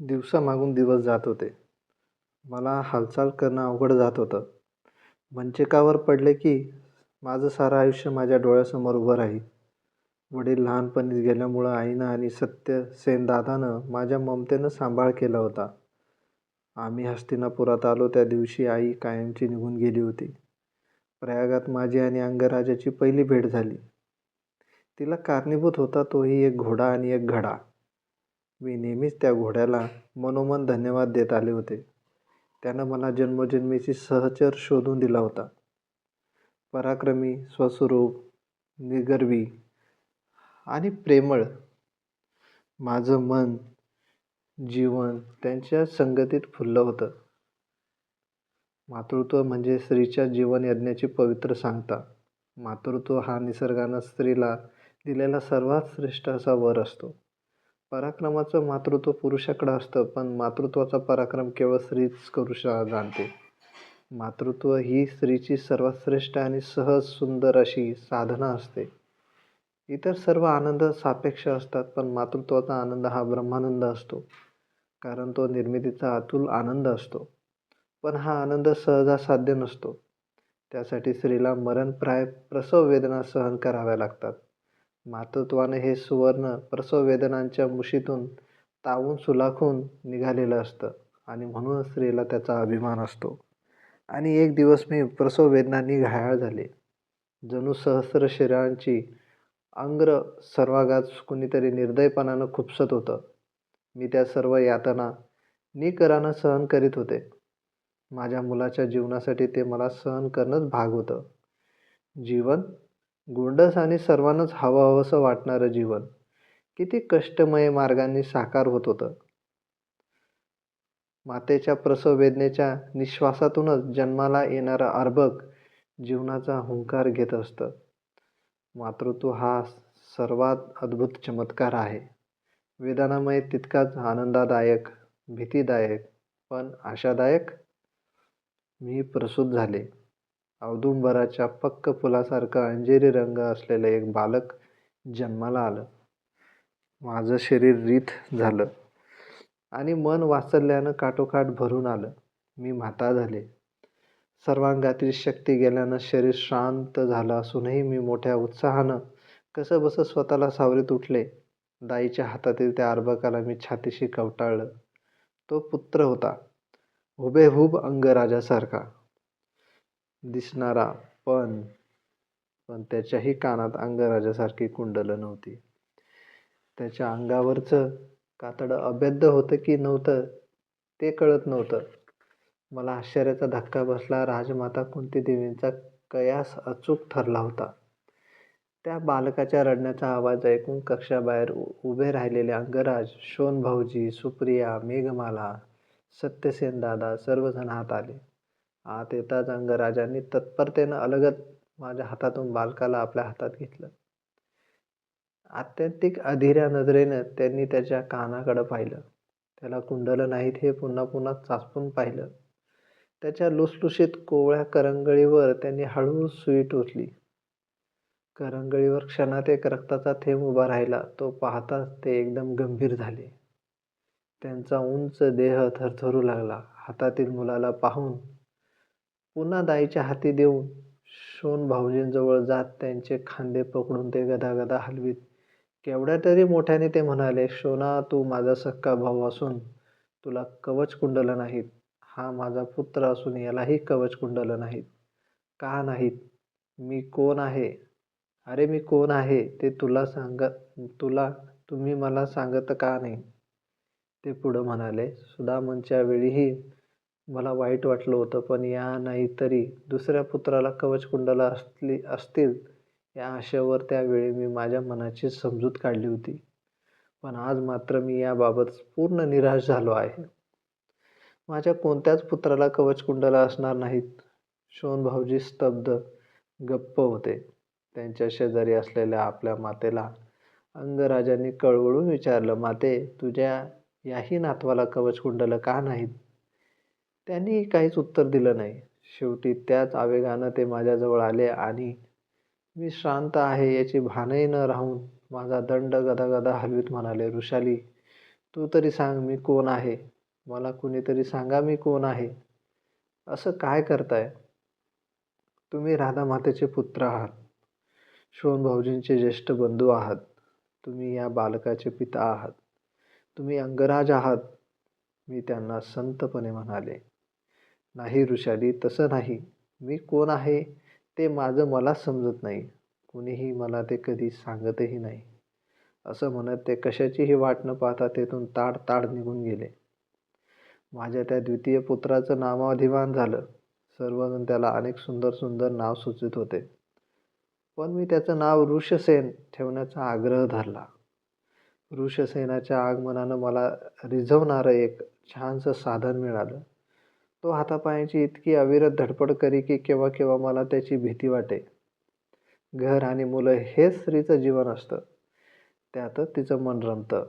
दिवसामागून दिवस जात होते. मला हालचाल करणं अवघड जात होतं. मंचकावर पडले की माझं सारं आयुष्य माझ्या डोळ्यासमोर उभं राहील वडील लहानपणीच गेल्यामुळं आईनं आणि सत्य सेनदादानं माझ्या ममतेनं सांभाळ केला होता. आम्ही हस्तिनापुरात आलो त्या दिवशी आई कायमची निघून गेली होती. प्रयागात माझी आणि अंगराजाची पहिली भेट झाली. तिला कारणीभूत होता तोही एक घोडा आणि एक घडा. मी नेहमीच त्या घोड्याला मनोमन धन्यवाद देत आले होते. त्यानं मला जन्मोजन्मीची सहचर शोधून दिला होता. पराक्रमी, स्वस्वरूप, निगर्वी आणि प्रेमळ. माझं मन, जीवन त्यांच्या संगतीत फुललं होतं. मातृत्व म्हणजे स्त्रीच्या जीवन यज्ञाची पवित्र सांगता. मातृत्व हा निसर्गानं स्त्रीला दिलेला सर्वात श्रेष्ठ असा वर असतो. पराक्रमाचं मातृत्व पुरुषाकडं असतं पण मातृत्वाचा पराक्रम केवळ स्त्रीच करू जाणते. मातृत्व ही स्त्रीची सर्वात श्रेष्ठ आणि सहज सुंदर अशी साधना असते. इतर सर्व आनंद सापेक्ष असतात पण मातृत्वाचा आनंद हा ब्रह्मानंद असतो. कारण तो निर्मितीचा अतुल आनंद असतो. पण हा आनंद सहजासाध्य नसतो. त्यासाठी स्त्रीला मरणप्राय प्रसव वेदना सहन कराव्या लागतात. मातृत्वानं हे सुवर्ण प्रसववेदनांच्या मुशीतून तावून सुलाखून निघालेलं असतं आणि म्हणून स्त्रीला त्याचा अभिमान असतो. आणि एक दिवस मी प्रसववेदनांनी घायाळ झाले. जणू सहस्र शरीरांची अंग्र सर्वागात कुणीतरी निर्दयपणानं खुपसत होतं. मी त्या सर्व यातना निकरानं सहन करीत होते. माझ्या मुलाच्या जीवनासाठी ते मला सहन करणंच भाग होतं. जीवन गोंडस आणि सर्वांनाच हवंहवंसं वाटणारं जीवन किती कष्टमय मार्गांनी साकार होत होतं. मातेच्या प्रसववेदनेच्या नि:श्वासातूनच जन्माला येणारं अर्भक जीवनाचा हुंकार घेत असतं. मातृत्व हा सर्वात अद्भुत चमत्कार आहे. वेदनामय तितकाच आनंददायक, भीतीदायक पण आशादायक. मी प्रसूत झाले. औदुंबराच्या पक्क फुलासारखं अंजेरी रंग असलेलं एक बालक जन्माला आलं. माझं शरीर रीत झालं आणि मन वाचल्यानं काठोकाठ भरून आलं. मी म्हाता झाले. सर्वांगातील शक्ती गेल्यानं शरीर श्रांत झालं असूनही मी मोठ्या उत्साहानं कसंबसं स्वतःला सावरीत उठले. दाईच्या हातातील त्या अर्भकाला मी छातीशी कवटाळलं. तो पुत्र होता. हुबेहूब अंगराजासारखा दिसणारा पण पण त्याच्याही कानात अंगराजासारखी कुंडलं नव्हती. त्याच्या अंगावरचं कातडं अभेद्य होतं की नव्हतं ते कळत नव्हतं. मला आश्चर्याचा धक्का बसला. राजमाता कुंतीदेवींचा कयास अचूक ठरला होता. त्या बालकाच्या रडण्याचा आवाज ऐकून कक्षाबाहेर उभे राहिलेले अंगराज, शोणभाऊजी, सुप्रिया, मेघमाला, सत्यसेन दादा सर्वजण हात आले. आत येताच अंगराजांनी तत्परतेनं अलगद माझ्या हातातून बालकाला आपल्या हातात घेतलं. आत्यंतिक अधिऱ्या नजरेनं त्यांनी त्याच्या कानाकडं पाहिलं. त्याला कुंडलं नाहीत हे पुन्हा पुन्हा चाचपून पाहिलं. त्याच्या लुसलुशीत कोवळ्या करंगळीवर त्यांनी हळूहळू सुई टोचली. करंगळीवर क्षणात एक रक्ताचा थेंब उभा राहिला. तो पाहताच ते एकदम गंभीर झाले. त्यांचा उंच देह थरथरू लागला. हातातील मुलाला पाहून पुन्हा दाईच्या हाती देऊन शोणभाऊजींजवळ जात त्यांचे खांदे पकडून ते गदागदा हलवीत केवढ्या तरी मोठ्याने ते म्हणाले, शोना तू माझा सख्खा भाऊ असून तुला कवचकुंडलं नाहीत. हा माझा पुत्र असून यालाही कवचकुंडलं नाहीत. का नाहीत? मी कोण आहे? अरे मी कोण आहे ते तुला तुला तुम्ही मला सांगत का नाही? ते पुढं म्हणाले, सुदामनच्या वेळीही मला वाईट वाटलं होतं पण या नाही तरी दुसऱ्या पुत्राला कवचकुंडला असली असतील या आशेवर त्यावेळी मी माझ्या मनाची समजूत काढली होती. पण आज मात्र मी याबाबत पूर्ण निराश झालो आहे. माझ्या कोणत्याच पुत्राला कवचकुंडला असणार नाहीत. शोनभाऊजी स्तब्ध, गप्प होते. त्यांच्या शेजारी असलेल्या आपल्या मातेला अंगराजांनी कळवळून विचारलं, माते तुझ्या याही नातवाला कवचकुंडलं का नाहीत? त्यांनी काहीच उत्तर दिलं नाही. शेवटी त्याच आवेगानं ते माझ्याजवळ आले आणि मी श्रांत आहे याची भानही न राहून माझा दंड गदागदा हलवीत म्हणाले, वृषाली तू तरी सांग मी कोण आहे? मला कुणीतरी सांगा मी कोण आहे? असं काय करताय? तुम्ही राधामातेचे पुत्र आहात. भाऊजींचे ज्येष्ठ बंधू आहात. तुम्ही या बालकाचे पिता आहात. तुम्ही अंगराज आहात. मी त्यांना संतपणे म्हणाले. नाही ऋषाली तसं नाही. मी कोण आहे ते माझं मला समजत नाही. कुणीही मला ते कधी सांगतही नाही. असं म्हणत ते कशाचीही वाट न पाहता तेथून ताड ताड निघून गेले. माझ्या त्या द्वितीय पुत्राचं नामाभिमान झालं. सर्वजण त्याला अनेक सुंदर सुंदर नाव सुचित होते. पण मी त्याचं नाव ऋषसेन ठेवण्याचा आग्रह धरला. ऋषसेनाच्या आगमनानं मला रिझवणारं एक छानसं साधन मिळालं. तो हातापायाची इतकी अविरत धडपड करी की केव्हा केव्हा मला त्याची भीती वाटे. घर आणि मुलं हेच स्त्रीचं जीवन असतं. त्यातच तिचं मन रमतं.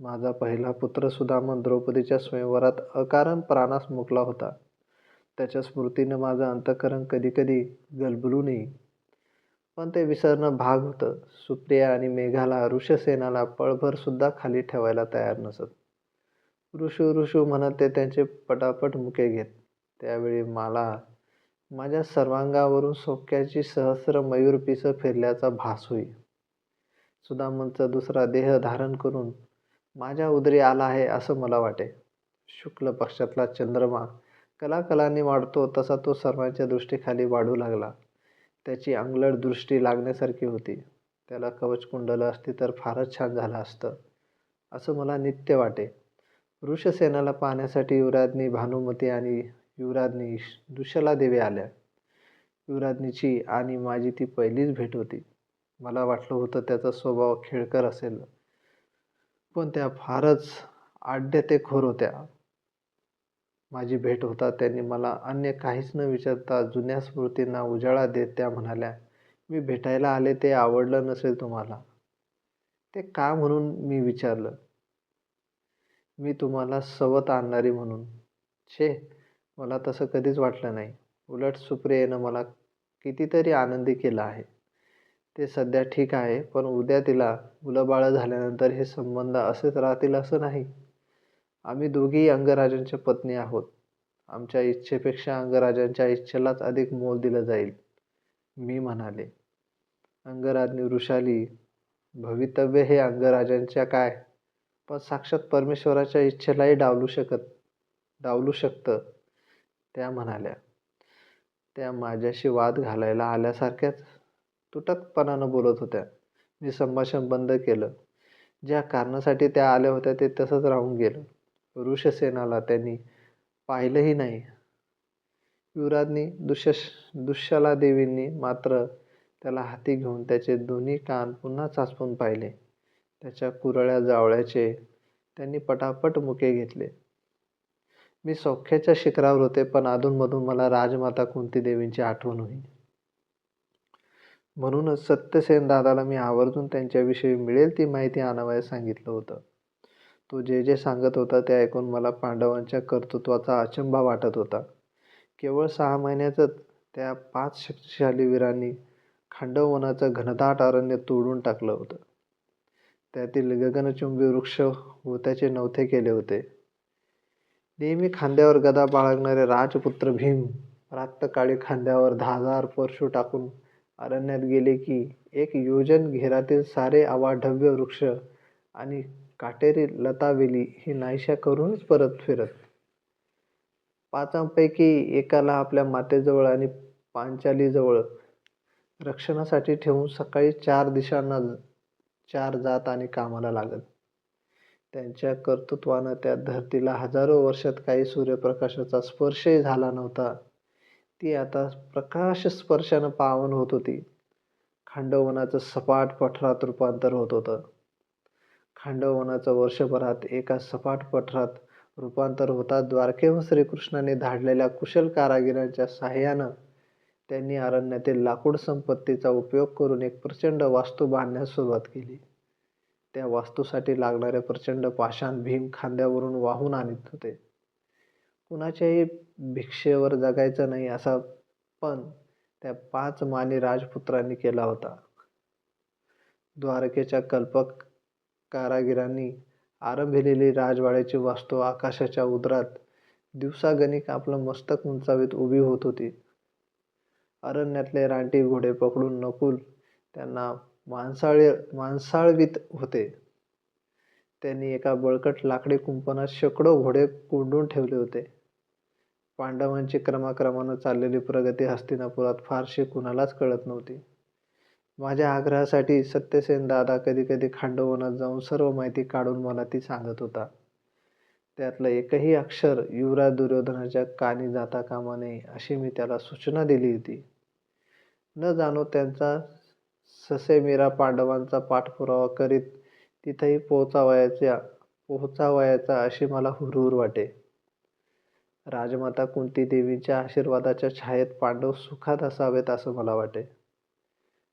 माझा पहिला पुत्र सुदामन द्रौपदीच्या स्वयंवरात अकारण प्राणास मुकला होता. त्याच्या स्मृतीनं माझं अंतकरण कधीकधी गलबलू नये. पण ते विसरणं भाग होतं. सुप्रिया आणि मेघाला ऋषसेनाला पळभरसुद्धा खाली ठेवायला तयार नसत. ऋषू ऋषू म्हणत ते त्यांचे पटापट मुके घेत. त्यावेळी मला माझ्या सर्वांगावरून सोक्याची सहस्र मयूर पिसं फिरल्याचा भास होई. सुदामनचा दुसरा देह धारण करून माझ्या उदरी आला आहे असं मला वाटे. शुक्ल पक्षातला चंद्रमा कलाकलांनी वाढतो तसा तो सर्वांच्या दृष्टीखाली वाढू लागला. त्याची अंगलट दृष्टी लागण्यासारखी होती. त्याला कवचकुंडलं असती तर फारच छान झालं असतं असं मला नित्य वाटे. ऋषसेनाला पाहण्यासाठी युवराज्ञी भानुमती आणि युवराज्ञी दुशला देवी आल्या. युवराज्ञीची आणि माझी ती पहिलीच भेट होती. मला वाटलं होतं त्याचा स्वभाव खेळकर असेल पण त्या फारच आड्यतेखोर होत्या. माझी भेट होता त्यांनी मला अन्य काहीच न विचारता जुन्या स्मृतींना उजाळा देत त्या म्हणाल्या मी भेटायला आले ते आवडलं नसेल तुम्हाला. ते का म्हणून मी विचारलं? मी तुम्हाला सवत आणणारी म्हणून. छे मला तसं कधीच वाटलं नाही. उलट सुप्रियेनं मला कितीतरी आनंदी केलं आहे. ते सध्या ठीक आहे पण उद्या तिला मुलंबाळं झाल्यानंतर हे संबंध असेच राहतील असं नाही. आम्ही दोघीही अंगराजांच्या पत्नी आहोत. आमच्या इच्छेपेक्षा अंगराजांच्या इच्छेलाच अधिक मोल दिलं जाईल मी म्हणाले. अंगराज्ञी वृषाली भवितव्य हे अंगराजांच्या काय? पण साक्षात परमेश्वराच्या इच्छेलाही डावलू शकत डावलू शकतं त्या म्हणाल्या. त्या माझ्याशी वाद घालायला आल्यासारख्याच तुटकपणानं बोलत होत्या. मी संभाषण बंद केलं. ज्या कारणासाठी त्या आल्या होत्या ते तसंच राहून गेलं. ऋषसेनाला त्यांनी पाहिलंही नाही. युवराजनी दुष्यश दुष्यला देवींनी मात्र त्याला हाती घेऊन त्याचे दोन्ही कान पुन्हा चाचपून पाहिले. त्याच्या कुरळ्या जावळ्याचे त्यांनी पटापट मुके घेतले. मी सौख्याच्या शिखरावर होते पण अधूनमधून मला राजमाता कुंती देवींची आठवण होई. म्हणूनच सत्यसेन दादाला मी आवर्जून त्यांच्याविषयी मिळेल ती माहिती आणावयास सांगितलं होतं. तो जे जे सांगत होता ते ऐकून मला पांडवांच्या कर्तृत्वाचा अचंबा वाटत होता. केवळ सहा महिन्यातच त्या पाच शक्तिशाली वीरांनी खांडववनाचं घनदाट अरण्य तोडून टाकलं होतं. त्यातील गगनचुंबी वृक्ष होत्याचे नवथे केले होते. नेहमी खांद्यावर गदा बाळगणारे राजपुत्र भीम रात्रकाळी खांद्यावर धाजार परशू टाकून अरण्यात गेले की एक योजन घेरातील सारे अवाढव्य वृक्ष आणि काटेरी लतावेली ही नाहीशा करूनच परत फिरत. पाचांपैकी एकाला आपल्या मातेजवळ आणि पांचालीजवळ रक्षणासाठी ठेवून सकाळी चार दिशांना चार जात आणि कामाला लागत त्यांच्या कर्तृत्वानं त्या धरतीला हजारो वर्षात काही सूर्यप्रकाशाचा स्पर्शही झाला नव्हता. ती आता प्रकाश स्पर्शानं पावन होत होती. खांडवनाचं सपाट पठरात रूपांतर होत होतं. खांडवनाचं वर्षभरात एका सपाट पठरात रूपांतर होता द्वारकेहून श्रीकृष्णाने धाडलेल्या कुशल कारागिरांच्या साह्यानं त्यांनी अरण्यातील लाकूड संपत्तीचा उपयोग करून एक प्रचंड वास्तू बांधण्यास सुरुवात केली. त्या वास्तूसाठी लागणारे प्रचंड पाषाण भीम खांद्यावरून वाहून आणत होते. कुणाच्याही भिक्षेवर जगायचं नाही असा पण त्या पाच मानी राजपुत्रांनी केला होता. द्वारकेच्या कल्पक कारागिरांनी आरंभिलेली राजवाड्याची वास्तू आकाशाच्या उदरात दिवसागणिक आपलं मस्तक उंचावीत उभी होत होती. अरण्यातले रानटी घोडे पकडून नकुल त्यांना मांसाळे मांसाळवीत होते. त्यांनी एका बळकट लाकडी कुंपणात शेकडो घोडे कोंडून ठेवले होते. पांडवांची क्रमाक्रमानं चाललेली प्रगती हस्तिनापुरात फारशी कुणालाच कळत नव्हती. माझ्या आग्रहासाठी सत्यसेन दादा कधी कधी खांडवनात जाऊन सर्व माहिती काढून मला ती सांगत होता. त्यातलं एकही अक्षर युवराज दुर्योधनाच्या कानी जाता कामा नये अशी मी त्याला सूचना दिली होती. न जाणो त्यांचा ससेमिरा पांडवांचा पाठपुरावा करीत तिथेही पोहोचावयाच्या पोहोचावयाचा अशी मला हुरहुर वाटे. राजमाता कुंती देवीच्या आशीर्वादाच्या छायेत पांडव सुखात असावेत असं मला वाटे.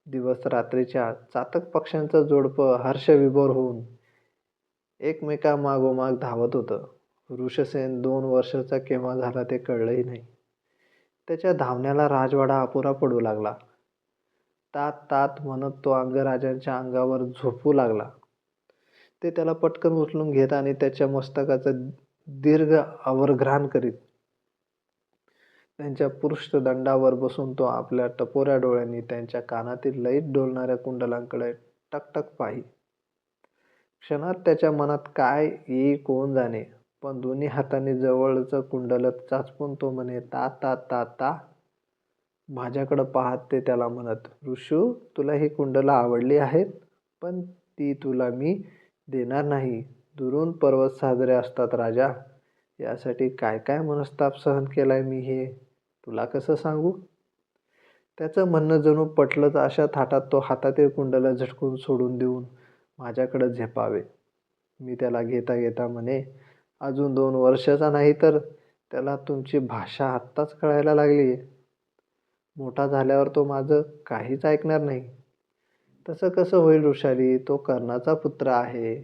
दिवस रात्रीच्या चातक पक्ष्यांचं जोडपं हर्षविभोर होऊन एकमेकामागोमाग धावत होतं. ऋषसेन दोन वर्षाचा केव्हा झाला ते कळलंही नाही. त्याच्या धावण्याला राजवाडा अपुरा पडू लागला. तात तात म्हणत तो अंगराजांच्या अंगावर झोपू लागला. ते त्याला पटकन उचलून घेत आणि त्याच्या मस्तकाचं दीर्घ अवरघ्राण करीत. त्यांच्या पृष्ठदंडावर बसून तो आपल्या टपोऱ्या डोळ्यांनी त्यांच्या कानातील लईत डोलणाऱ्या कुंडलांकडे टकटक पाही क्षणात त्याच्या मनात काय येई कोण जाणे पण दोन्ही हातांनी जवळचं कुंडल चाचपून तो म्हणे ता ता ता ता. माझ्याकडं पाहत ते त्याला म्हणत ऋषू तुला ही कुंडलं आवडली आहेत पण ती तुला मी देणार नाही. दुरून पर्वत साजरे असतात राजा. यासाठी काय काय मनस्ताप सहन केलाय मी हे तुला कसं सांगू? त्याचं म्हणणं जणू पटलं तर अशा थाटात तो हातातील कुंडला झटकून सोडून देऊन माझ्याकडं झेपावे. मी त्याला घेता घेता म्हणे अजून दोन वर्षाचा नाही तर त्याला तुमची भाषा आत्ताच कळायला लागली आहे मोठा झाल्यावर तो माझं काहीच ऐकणार नाही. तसं कसं होईल ऋषाली तो कर्णाचा पुत्र आहे.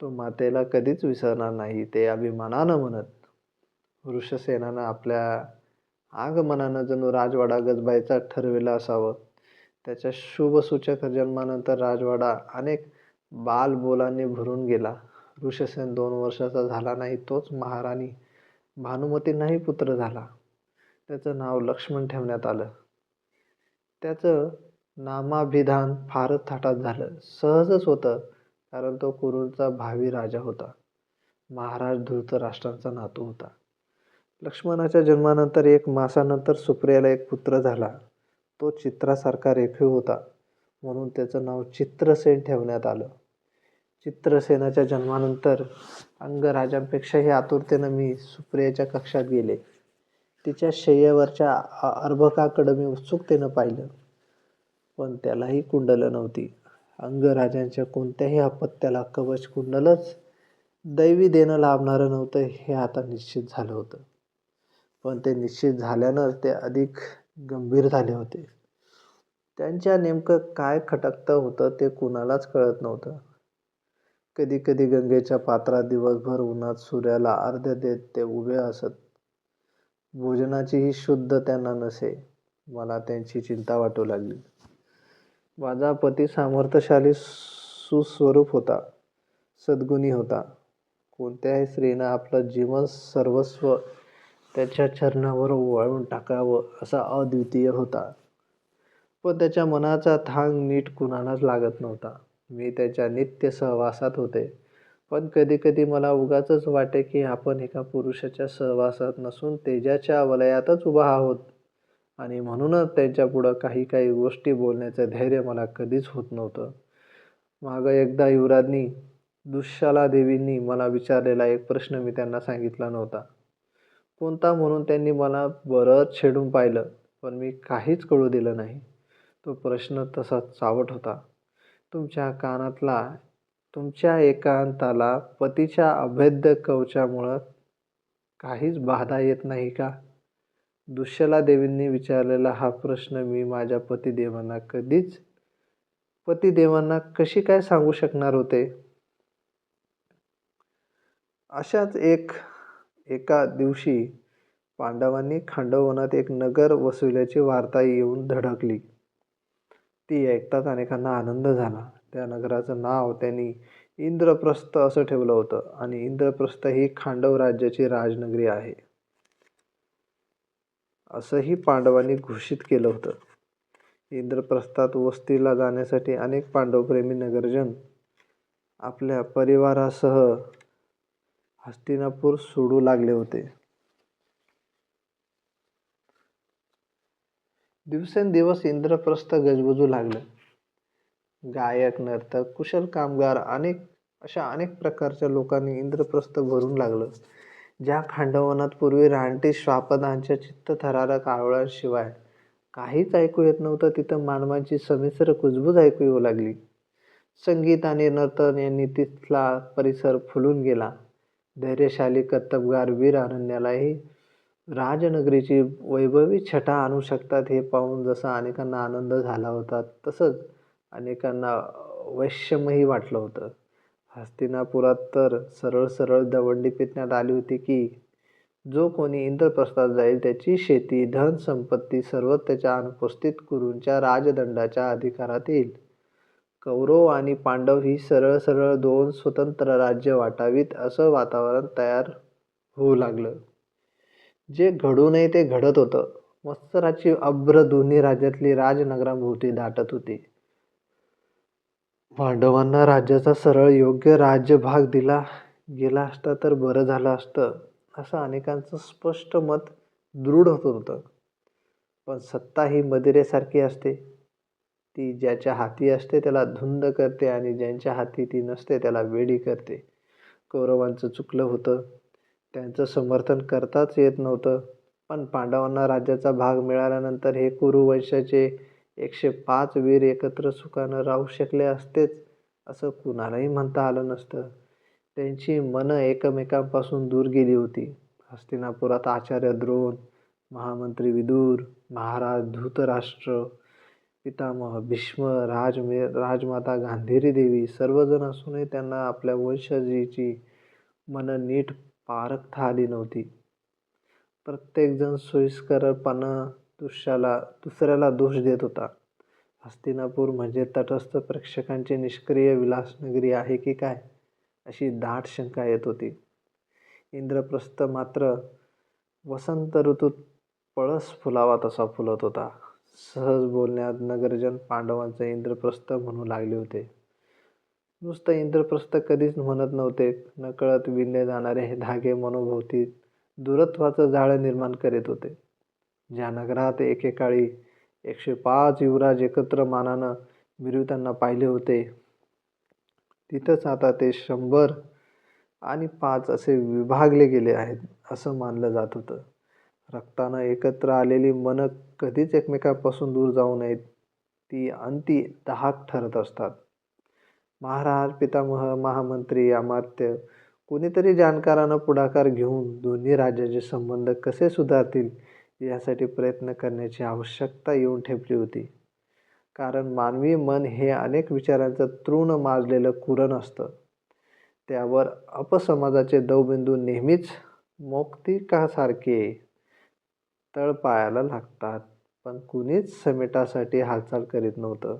तो मातेला कधीच विसरणार नाही ते अभिमानानं म्हणत. ऋषसेनानं आपल्या आगमनानं जणू राजवाडा गजबायचा ठरविला असावं. त्याच्या शुभसूचक जन्मानंतर राजवाडा अनेक बालबोलांनी भरून गेला. ऋषसेन दोन वर्षाचा झाला नाही तोच महाराणी भानुमतींनाही पुत्र झाला. त्याचं नाव लक्ष्मण ठेवण्यात आलं. त्याचं नामाभिधान फारच थाटात झालं. सहजच होतं कारण तो कुरूंचा भावी राजा होता. महाराज धृतराष्ट्रांचा नातू होता. लक्ष्मणाच्या जन्मानंतर एक मासानंतर सुप्रियाला एक पुत्र झाला. तो चित्रासारखा रेखीव होता म्हणून त्याचं नाव चित्रसेन ठेवण्यात आलं. चित्रसेनाच्या जन्मानंतर अंगराजांपेक्षाही आतुरतेनं मी सुप्रियाच्या कक्षात गेले. तिच्या शय्येवरच्या अर्भकाकडं मी उत्सुकतेनं पाहिलं. पण त्यालाही कुंडलं नव्हती. अंगराजांच्या कोणत्याही अपत्याला कवच कुंडलच दैवी देणं लाभणारं नव्हतं हे आता निश्चित झालं होतं. पण ते निश्चित झाल्यानं ते अधिक गंभीर झाले होते. त्यांच्या नेमकं काय खटकतं होतं ते कुणालाच कळत नव्हतं. कधी कधी गंगेच्या पात्रात दिवसभर उन्हात सूर्याला अर्ध्य देत ते उभे असत. भोजनाचीही शुद्ध त्यांना नसे. मला त्यांची चिंता वाटू लागली. माझा पती सामर्थ्यशाली सुस्वरूप होता. सद्गुणी होता. कोणत्याही स्त्रीनं आपलं जीवन सर्वस्व त्याच्या चरणावर वाळून टाकावं असा अद्वितीय होता. पण त्याच्या मनाचा थांग नीट कुणालाच लागत नव्हता. मी त्याच्या नित्य सहवासात होते. पण कधीकधी मला उगाच वाटे की आपण एका पुरुषाच्या सहवासात नसून तेजाच्या वलयातच उभा आहोत. आणि म्हणूनच त्यांच्यापुढं काही काही गोष्टी बोलण्याचं धैर्य मला कधीच होत नव्हतं. मागं एकदा युवराजनी दुःशाला देवींनी मला विचारलेला एक प्रश्न मी त्यांना सांगितला नव्हता. कोणता म्हणून त्यांनी मला बरंच छेडून पाहिलं पण मी काहीच कळू दिलं नाही. तो प्रश्न तसा चावट होता. तुमच्या कानातला तुमच्या एकांताला पतीच्या अभेद्य कवचामुळं काहीच बाधा येत नाही का? दुश्यला देवींनी विचारलेला हा प्रश्न मी माझ्या पतिदेवांना कधीच पतिदेवांना कशी काय सांगू शकणार होते? अशाच एक एका दिवशी पांडवांनी खांडवनात एक नगर वसविल्याची वार्ता येऊन धडकली. ती ऐकताच अनेकांना आनंद झाला. त्या नगराचं नाव त्यांनी इंद्रप्रस्थ असं ठेवलं होतं आणि इंद्रप्रस्थ ही खांडव राज्याची राजनगरी आहे. असंही पांडवांनी घोषित केलं होतं. इंद्रप्रस्थात वस्तीला जाण्यासाठी अनेक पांडवप्रेमी नगरजन आपल्या परिवारासह हस्तिनापूर सोडू लागले होते. दिवसेंदिवस इंद्रप्रस्थ गजबजू लागलं. गायक नर्तक कुशल कामगार अनेक अशा अनेक प्रकारच्या लोकांनी इंद्रप्रस्थ भरून लागलं. ज्या खांडवनात पूर्वी रानटी श्वापदांच्या चित्तथरारक आवळांशिवाय काहीच ऐकू येत नव्हतं तिथं मानवांची समिश्र कुजबूज ऐकू येऊ लागली. संगीत आणि नर्तन यांनी तिथला परिसर फुलून गेला. धैर्यशाली कर्तबगार वीर अनन्यालाही राजनगरीची वैभवी छटा आणू शकतात हे पाहून जसा अनेकांना आनंद झाला होता तसंच अनेकांना वैषम्यही वाटलं होतं. हस्तिनापुरात तर सरळ सरळ दवंडी पेटण्यात आली होती की जो कोणी इंद्रप्रस्थात जाईल त्याची शेती धन संपत्ती सर्व त्याच्या अनुपस्थित कुरूंच्या राजदंडाच्या अधिकारात येईल. कौरव आणि पांडव ही सरळ सरळ दोन स्वतंत्र राज्य वाटावीत असं वातावरण तयार होऊ लागलं. जे घडू नये ते घडत होतं. मत्सराची अभ्र दोन्ही राज्यातली राजनगरांभोवती दाटत होती. पांडवांना राज्याचा सरळ योग्य राज्यभाग दिला गेला असता तर बरं झालं असतं असं अनेकांचं स्पष्ट मत दृढ होत होतं. पण सत्ता ही मदिरेसारखी असते. ती ज्याच्या हाती असते त्याला धुंद करते आणि ज्यांच्या हाती ती नसते त्याला वेडी करते. कौरवांचं चुकलं होतं. त्यांचं समर्थन करताच येत नव्हतं. पण पांडवांना राज्याचा भाग मिळाल्यानंतर हे कुरुवंशाचे एकशे पाच वीर एकत्र सुखानं राहू शकले असतेच असं कुणालाही म्हणता आलं नसतं. त्यांची मनं एकमेकांपासून दूर गेली होती. हस्तिनापुरात आचार्य द्रोण महामंत्री विदूर महाराज धूतराष्ट्र पितामह भीष्म राजमे राजमाता गांधीरी देवी सर्वजण असूनही त्यांना आपल्या वंशजीची मनं नीट पारखता आली नव्हती. प्रत्येकजण सोयीस्करपणा दृश्याला दुसऱ्याला दोष देत होता. हस्तिनापूर म्हणजे तटस्थ प्रेक्षकांची निष्क्रिय विलासनगरी आहे की काय अशी दाट शंका येत होती. इंद्रप्रस्थ मात्र वसंत ऋतूत पळस फुलावा तसा फुलत होता. सहज बोलण्यात नगरजन पांडवांचं इंद्रप्रस्थ म्हणू लागले होते. नुसतं इंद्रप्रस्थ कधीच म्हणत नव्हते. नकळत विणले जाणारे हे धागे मनोभोवती दूरत्वाचं जाळं निर्माण करीत होते. ज्या नगरात एकेकाळी एकशे पाच युवराज एकत्र मानानं मिरवताना पाहिले होते. तिथंच आता ते शंभर आणि पाच असे विभागले गेले आहेत असं मानलं जात होतं. रक्तानं एकत्र आलेली मनं कधीच एकमेकांपासून दूर जाऊ नयेत ती अंती दहाक ठरत असतात. महाराज पितामह महामंत्री अमात्य कोणीतरी जाणकारानं पुढाकार घेऊन दोन्ही राज्याचे संबंध कसे सुधारतील यासाठी प्रयत्न करण्याची आवश्यकता येऊन ठेपली होती. कारण मानवी मन हे अनेक विचारांचं तृण माजलेलं कुरण असतं. त्यावर अपसमाजाचे दवबिंदू नेहमीच मोक्तिकासारखे तळपायाला लागतात. पण कुणीच समेटासाठी हालचाल करीत नव्हतं.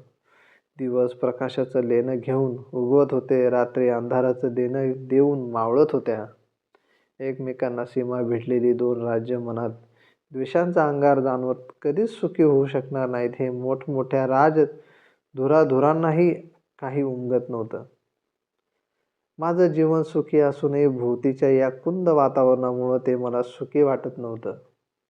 दिवस प्रकाशाचं लेणं घेऊन उगवत होते रात्री अंधाराचं देणं देऊन मावळत होत्या. एकमेकांना सीमा भेटलेली दोन राज्य मनात द्वेषांचा अंगार जाणवत कधीच सुखी होऊ शकणार नाहीत हे मोठमोठ्या राज धुराधुरांनाही काही उमगत नव्हतं. माझं जीवन सुखी असूनही भोवतीच्या या कुंद वातावरणामुळं ते मला सुखी वाटत नव्हतं.